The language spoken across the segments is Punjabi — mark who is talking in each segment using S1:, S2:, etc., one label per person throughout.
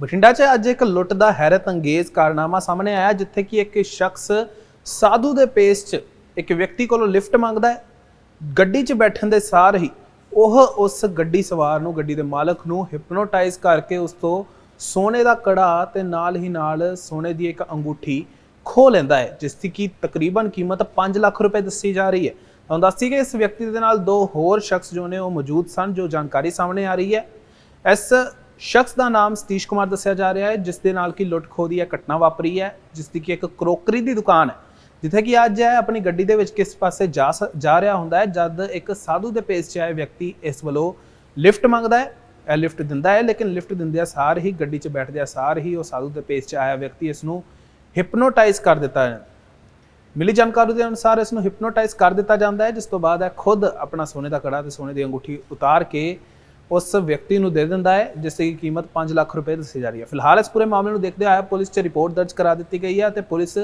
S1: ਬਠਿੰਡਾ 'ਚ ਅੱਜ ਇੱਕ ਲੁੱਟ ਦਾ ਹੈਰਤ ਅੰਗੇਜ਼ ਕਾਰਨਾਮਾ ਸਾਹਮਣੇ ਆਇਆ, ਜਿੱਥੇ ਕਿ ਇੱਕ ਸ਼ਖਸ ਸਾਧੂ ਦੇ ਪੇਸ 'ਚ ਇੱਕ ਵਿਅਕਤੀ ਕੋਲੋਂ ਲਿਫਟ ਮੰਗਦਾ ਹੈ। ਗੱਡੀ 'ਚ ਬੈਠਣ ਦੇ ਸਾਰ ਹੀ ਉਹ ਉਸ ਗੱਡੀ ਸਵਾਰ ਨੂੰ, ਗੱਡੀ ਦੇ ਮਾਲਕ ਨੂੰ ਹਿਪਨੋਟਾਈਜ਼ ਕਰਕੇ ਉਸ ਤੋਂ ਸੋਨੇ ਦਾ ਕੜਾ ਤੇ ਨਾਲ ਹੀ ਨਾਲ ਸੋਨੇ ਦੀ ਇੱਕ ਅੰਗੂਠੀ ਖੋ ਲੈਂਦਾ ਹੈ, ਜਿਸ ਦੀ ਕੀ ਤਕਰੀਬਨ ਕੀਮਤ 5 ਲੱਖ ਰੁਪਏ ਦੱਸੀ ਜਾ ਰਹੀ ਹੈ। ਤੁਹਾਨੂੰ ਦੱਸੀ ਕਿ ਇਸ ਵਿਅਕਤੀ ਦੇ ਨਾਲ ਦੋ ਹੋਰ ਸ਼ਖਸ ਜੋ ਨੇ ਉਹ ਮੌਜੂਦ ਸਨ, ਜੋ ਜਾਣਕਾਰੀ ਸਾਹਮਣੇ ਆ ਰਹੀ ਹੈ। ਇਸ ਸ਼ਖਸ ਦਾ ਨਾਮ ਸਤੀਸ਼ ਕੁਮਾਰ ਦੱਸਿਆ ਜਾ ਰਿਹਾ ਹੈ, ਜਿਸ ਦੇ ਨਾਲ ਕਿ ਲੁੱਟ ਖੋਹ ਦੀ ਇਹ ਘਟਨਾ ਵਾਪਰੀ ਹੈ, ਜਿਸ ਦੀ ਕਿ ਇੱਕ ਕਰੋਕਰੀ ਦੀ ਦੁਕਾਨ ਹੈ। ਜਿੱਥੇ ਕਿ ਅੱਜ ਹੈ ਆਪਣੀ ਗੱਡੀ ਦੇ ਵਿੱਚ ਕਿਸ ਪਾਸੇ ਜਾ ਜਾ ਰਿਹਾ ਹੁੰਦਾ ਹੈ, ਜਦ ਇੱਕ ਸਾਧੂ ਦੇ ਪੇਸ 'ਚ ਆਏ ਵਿਅਕਤੀ ਇਸ ਵੱਲੋਂ ਲਿਫਟ ਮੰਗਦਾ ਹੈ, ਇਹ ਲਿਫਟ ਦਿੰਦਾ ਹੈ, ਲੇਕਿਨ ਲਿਫਟ ਦਿੰਦਿਆਂ ਸਾਰ ਹੀ ਗੱਡੀ 'ਚ ਬੈਠਦਿਆਂ ਸਾਰ ਹੀ ਉਹ ਸਾਧੂ ਦੇ ਪੇਸ 'ਚ ਆਇਆ ਵਿਅਕਤੀ ਇਸ ਨੂੰ ਹਿਪਨੋਟਾਈਜ਼ ਕਰ ਦਿੱਤਾ ਹੈ। ਮਿਲੀ ਜਾਣਕਾਰੀ ਦੇ ਅਨੁਸਾਰ ਇਸ ਨੂੰ ਹਿਪਨੋਟਾਈਜ਼ ਕਰ ਦਿੱਤਾ ਜਾਂਦਾ ਹੈ, ਜਿਸ ਤੋਂ ਬਾਅਦ ਇਹ ਖੁਦ ਆਪਣਾ ਸੋਨੇ ਦਾ ਕੜਾ ਤੇ ਸੋਨੇ ਦੀ ਅੰਗੂਠੀ ਉਤਾਰ ਕੇ ਉਸ ਵਿਅਕਤੀ ਨੂੰ ਦੇ ਦਿੰਦਾ ਹੈ, ਜਿਸ ਦੀ ਕੀਮਤ 5 ਲੱਖ ਰੁਪਏ ਦੱਸੀ ਜਾ ਰਹੀ ਹੈ। ਫਿਲਹਾਲ ਇਸ ਪੂਰੇ ਮਾਮਲੇ ਨੂੰ ਦੇਖਦੇ ਹੋਏ ਪੁਲਿਸ 'ਚ ਰਿਪੋਰਟ ਦਰਜ ਕਰਾ ਦਿੱਤੀ ਗਈ ਹੈ ਤੇ ਪੁਲਿਸ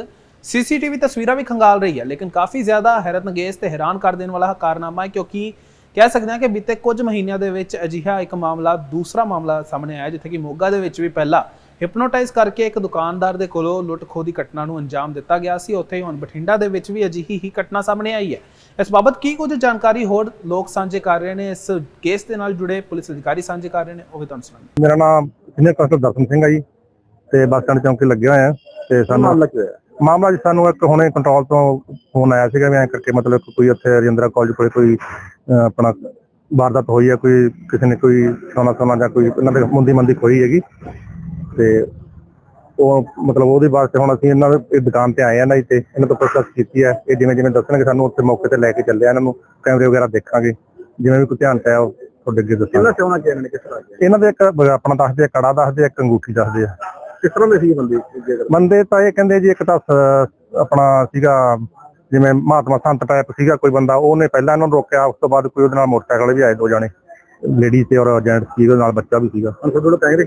S1: ਸੀਸੀਟੀਵੀ ਤਸਵੀਰਾਂ ਵੀ ਖੰਗਾਲ ਰਹੀ ਹੈ, ਲੇਕਿਨ ਕਾਫੀ ਜ਼ਿਆਦਾ ਹੈਰਤਅੰਗੇਜ਼ ਤੇ ਹੈਰਾਨ ਕਰ ਦੇਣ ਵਾਲਾ ਕਾਰਨਾਮਾ ਹੈ, ਕਿਉਂਕਿ ਕਹਿ ਸਕਦੇ ਹਾਂ ਕਿ ਬੀਤੇ ਕੁਝ ਮਹੀਨਿਆਂ ਦੇ ਵਿੱਚ ਅਜਿਹਾ ਇੱਕ ਮਾਮਲਾ, ਦੂਸਰਾ ਮਾਮਲਾ ਸਾਹਮਣੇ ਆਇਆ, ਜਿੱਥੇ ਕਿ ਮੋਗਾ ਦੇ ਵਿੱਚ ਵੀ ਪਹਿਲਾਂ ਹਿਪਨੋਟਾਈਜ਼ ਕਰਕੇ ਇੱਕ ਦੁਕਾਨਦਾਰ ਦੇ ਕੋਲੋਂ ਲੁੱਟ ਖੋਹ ਦੀ ਘਟਨਾ ਨੂੰ ਅੰਜਾਮ ਦਿੱਤਾ ਗਿਆ ਸੀ। ਉੱਥੇ ਹੀ ਹੁਣ ਬਠਿੰਡਾ ਦੇ ਵਿੱਚ ਵੀ ਅਜਿਹੀ ਹੀ ਘਟਨਾ ਸਾਹਮਣੇ ਆਈ ਹੈ। ਇਸ ਬਾਬਤ ਕੀ ਕੁਝ ਜਾਣਕਾਰੀ ਹੋਰ ਲੋਕ ਸਾਂਝੇ ਕਰ ਰਹੇ ਨੇ? ਇਸ ਕੇਸ ਦੇ ਨਾਲ ਜੁੜੇ ਪੁਲਿਸ ਅਧਿਕਾਰੀ ਸਾਂਝੇ ਕਰ ਰਹੇ ਨੇ। ਉਹ ਵੀ ਤੁਹਾਨੂੰ ਸੁਣਾਉਂਦੇ
S2: ਮੇਰਾ ਨਾਮ ਸੀਨੀਅਰ ਕਨਸਟੇਬਲ ਦਰਸ਼ਨ ਸਿੰਘ ਆ ਜੀ ਤੇ ਬੱਸ ਸਟੈਂਡ ਚੌਂਕੀ ਲੱਗਿਆ ਹੋਇਆ ਤੇ ਸਾਨੂੰ ਮਾਮਲਾ ਜੀ ਸਾਨੂੰ ਇੱਕ ਹੁਣੇ ਕੰਟਰੋਲ ਤੋਂ ਫੋਨ ਆਇਆ ਸੀਗਾ ਵੀ ਐਂ ਕਰਕੇ ਮਤਲਬ ਕੋਈ ਉੱਥੇ ਰਜਿੰਦਰਾ ਕਾਲਜ ਕੋਲੇ ਕੋਈ ਆਪਣਾ ਵਾਰਦਾਤ ਹੋਈ ਹੈ ਕੋਈ ਕਿਸੇ ਨੇ ਕੋਈ ਸੋਨਾ ਸੋਨਾ ਜਾਂ ਕੋਈ ਇਹਨਾਂ ਦੇ ਮੁੰਦੀ ਮੰਦੀ ਖੋਈ ਹੈਗੀ। ਤੇ ਉਹ ਮਤਲਬ ਉਹਦੇ ਵਾਸਤੇ ਹੁਣ ਅਸੀਂ ਇਹਨਾਂ ਦੇ ਦੁਕਾਨ ਤੇ ਆਏ ਆ ਨਾ ਤੇ ਇਹਨਾਂ ਤੋਂ ਪੁੱਛਗਿੱਛ ਕੀਤੀ ਹੈ। ਇਹ ਜਿਵੇਂ ਜਿਵੇਂ ਦੱਸਣਗੇ ਸਾਨੂੰ ਉੱਥੇ ਮੌਕੇ ਤੇ ਲੈ ਕੇ ਚੱਲੇ ਆ ਇਹਨਾਂ ਨੂੰ ਕੈਮਰੇ ਵਗੈਰਾ ਦੇਖਾਂਗੇ। ਜਿਵੇਂ ਵੀ ਕੋਈ ਧਿਆਨ ਪਿਆ ਉਹ ਤੁਹਾਡੇ ਅੱਗੇ ਦੱਸਾਂਗੇ।
S3: ਸੋਨਾ ਕਿਹਨਾਂ ਨੇ ਕਿਸ ਤਰ੍ਹਾਂ
S2: ਇਹਨਾਂ ਦੇ ਇੱਕ ਆਪਣਾ ਦੱਸਦੇ ਆ ਕੜਾ ਦੱਸਦੇ ਆ ਇੱਕ ਅੰਗੂਠੀ ਦੱਸਦੇ ਆ।
S3: ਕਿਸ ਤਰ੍ਹਾਂ ਦੇ ਸੀ ਬੰਦੇ?
S2: ਬੰਦੇ ਤਾਂ ਇਹ ਕਹਿੰਦੇ ਜੀ ਇੱਕ ਤਾਂ ਆਪਣਾ ਸੀਗਾ ਜਿਵੇਂ ਮਹਾਤਮਾ ਸੰਤ ਟਾਈਪ ਸੀਗਾ ਕੋਈ ਬੰਦਾ ਉਹਨੇ ਪਹਿਲਾਂ ਇਹਨਾਂ ਨੂੰ ਰੋਕਿਆ ਉਸ ਤੋਂ ਬਾਅਦ ਕੋਈ ਉਹਦੇ ਨਾਲ ਮੋਟਰਸਾਈਕਲ ਵੀ ਆਏ ਦੋ ਜਾਣੇ। ਲੇਡੀ ਤੇ ਔਰ ਜੈਂਟਸ ਸੀ ਉਹਦੇ ਨਾਲ ਬੱਚਾ ਵੀ ਸੀਗਾ
S3: ਹੁਣ ਤੁਹਾਡੇ ਕੋਲ ਕੈਮਰੇ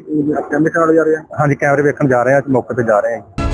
S3: ਕੈਮਰੇ ਨਾਲ ਜਾ ਰਹੇ ਆ
S2: ਹਾਂਜੀ ਕੈਮਰੇ ਵੇਖਣ ਜਾ ਰਹੇ ਆ ਅਸੀਂ ਮੌਕੇ ਤੇ ਜਾ ਰਹੇ ਹਾਂ ਜੀ।